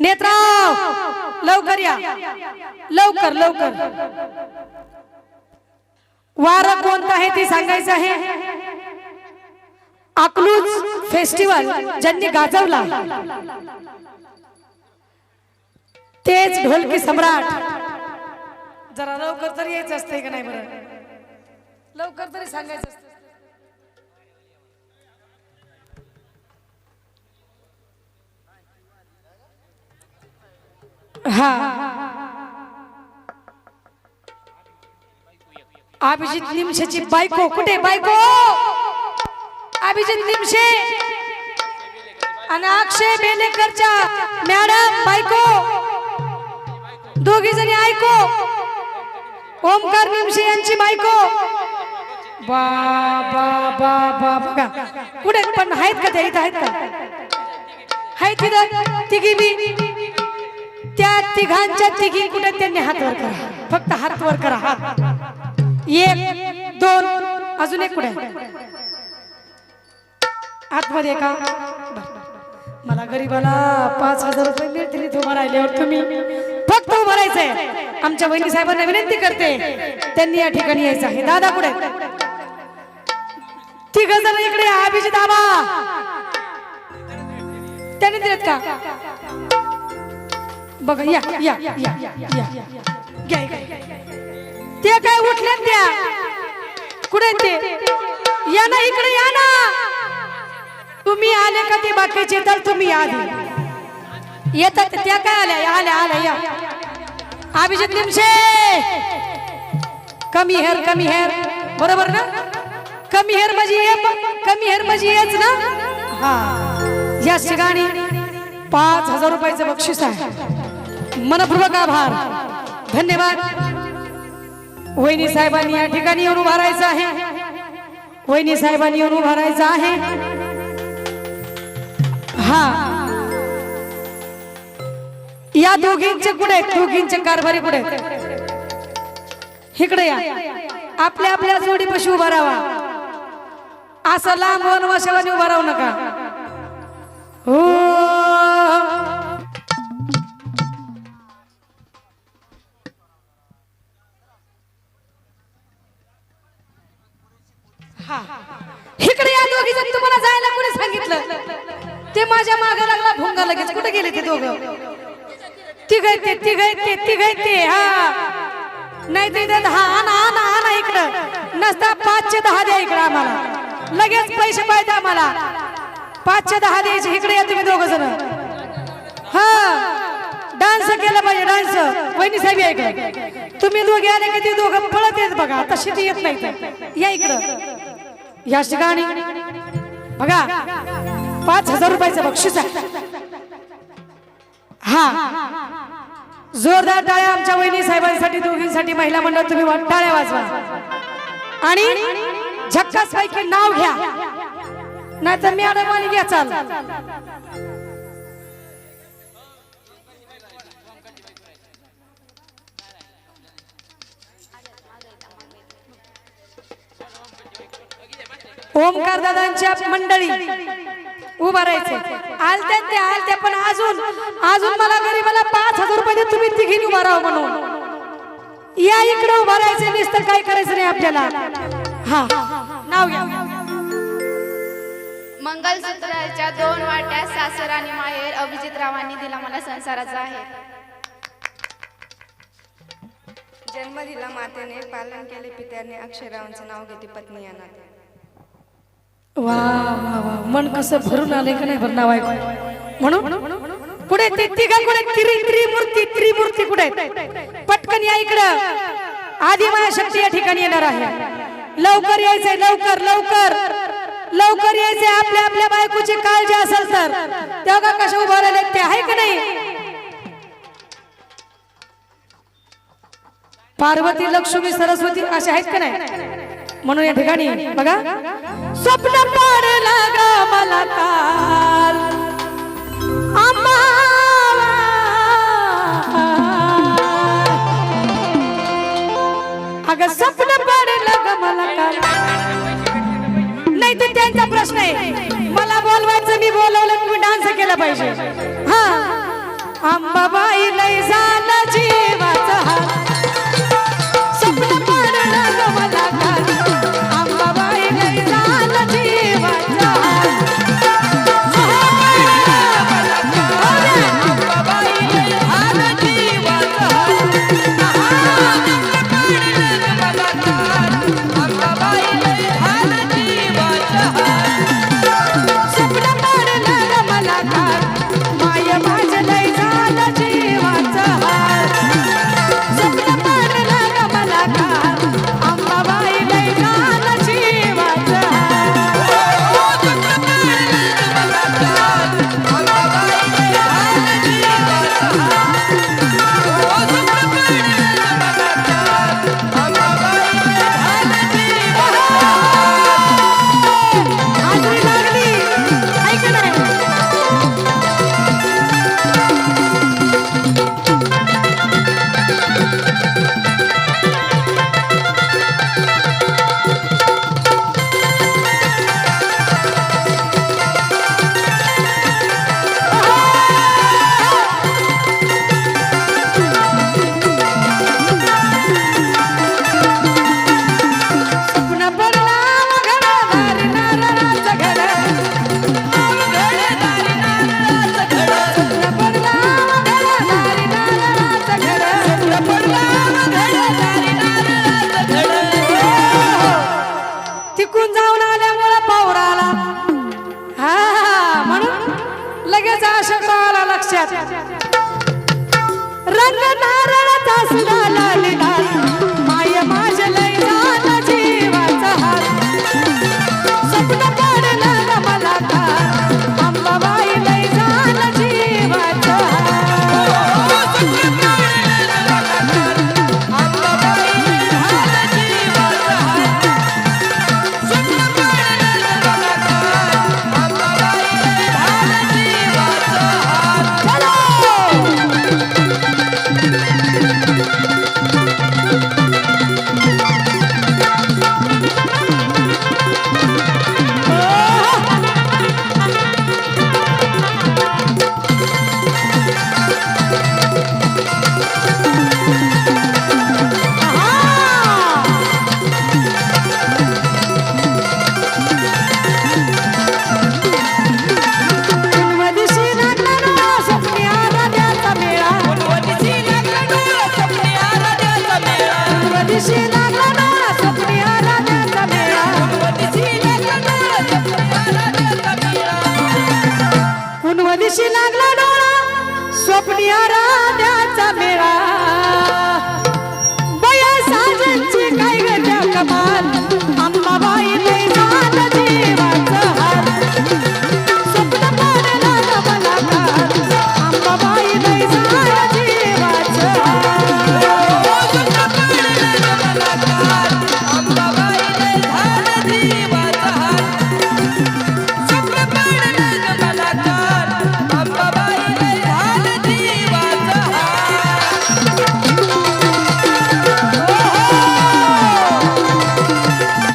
नेत्राव लवकर या. लवकर लवकर. वार कोणतं आहे ते सांगायचं आहे? अकलूज फेस्टिवल ज्यांनी गाजवला. तेच ढोलकी सम्राट. जरा लवकर तरी यायचं असतंय का नाही बरं? लवकर तरी सांगायचं असतं हा. अभिजित निमशेची बायको. कुठे बायको? अभिजित निमशे. आणि अक्षय बेलेकरच्या मॅडम बायको. दोघी जणी ऐको. ओमकार निमशे यांची बायको. बा बा बा बघा. कुठे पण आहेत का ते इथं आहेत का? आहेत तिथं तिघी बी. त्या तिघांच्या तिघी कुठे त्यांनी हात वर करा. फक्त हात वर करा. हात एक दोन अजून एक कुठे आतमध्ये का? मला गरीबाला पाच हजार रुपये मिळतील उभं राहिल्यावर तुम्ही फक्त उभं राहायचंय. आमच्या वहिनी साहेबांना विनंती करते. त्यांनी या ठिकाणी यायचं आहे. दादा पुढे तिघ जण इकडे अभिजित आबा. त्यांनी दिलेत का? बघा या या या या ते काय उठले त्या? कुठे ते? या ना इकडे या ना. तुम्ही आले का ते बाकीचे? तर तुम्ही आले येतात त्या काय आल्या? या, आल्या आल्या या. अभिजित निमशे. कमी हेर कमी हेर. बरोबर ना? कमी हेर म्हणजे ये कमी हेर म्हणजे येच ना? हा. या ठिकाणी पाच हजार रुपयाचं बक्षीस आहे. मनपूर्वक आभार. धन्यवाद. वहिनी साहेबांनी या ठिकाणी येऊन उभा राहायचं आहे. वहिनी साहेबांनी येऊन उभा राहायचं आहे. हा. या दोघींचे कुठे आहेत? दोघींचे कारभारी कुठे आहेत? इकडे या. आपल्या आपल्या जोडीपशी उभा राहा. असं लांब वनवाशावानी उभा राहू नका. हो. माझ्या मागे लागला भोंगा लगेच. कुठे गेले ते दोघं? तिघ आहेत ते ते हा. नाही ते हा दहा आणा आणा इकडं. नसता पाचशे दहा द्या इकडं आम्हाला. लगेच पैसे पाहिजे आम्हाला. पाचशे दहा द्यायचे इकडे या तुम्ही दोघ जण. हा. डान्स केला पाहिजे डान्स. वहिनी साहेब या इकडे. तुम्ही दोघे आले की ते दोघं पळत येत बघा. तशी ती येत नाही या इकडं. या ठिकाणी. बघा. पाच हजार रुपयाचं बक्षीस आहे. हा. जोरदार टाळ्या आमच्या वहिनी साहेबांसाठी दोघींसाठी महिला मंडळ तुम्ही टाळ्या वाजवा. आणि झक्कास पैकी नाव घ्या. नाहीतर मी मॅडम घ्या चाल. ओमकार दादांच्या मंडळी. उभा राहायचे. आलत्या ते आलत्या पण अजून अजून मला गरीबाला पाच हजार रुपये तुम्ही तिघीने उभा राहा म्हणून. या इकडे उभा राहायचे नुसतं काय करायचं नाही आपल्याला. हा. नाव घ्या. मंगलसूत्राच्या दोन वाट्या सासर आणि माहेर अभिजित रावांनी दिला मला संसाराचा आहे. जन्म दिला मातेने पालन केले पित्याने अक्षयरावांचं नाव घेते पत्नी या नाते वा वा वा मन कसं भरून आले का नाही भरणार आहे म्हणून कुठे ते तिघा कुठे? त्रि त्रिमूर्ती त्रिमूर्ती कुठे? पटकन या इकडं. आधी माया शक्ती या ठिकाणी येणार आहे. लवकर यायचंय लवकर लवकर. लवकर यायचंय आपल्या आपल्या बायकोची काळजी असेल तर. तेव्हा कशा उभा राहिले ते आहे का नाही? पार्वती लक्ष्मी सरस्वती अशा आहेत का नाही? म्हणून या ठिकाणी. बघा. स्वप्न पडला ग मला काल. अगं स्वप्न पडलं ग मला काल. नाही तर त्यांचा प्रश्न आहे. मला बोलवायचं मी बोलवलं मी डान्स केला पाहिजे. हा. अंबाबाई लय झालं जीवा रंग नारळाचा सुद्धा लाल.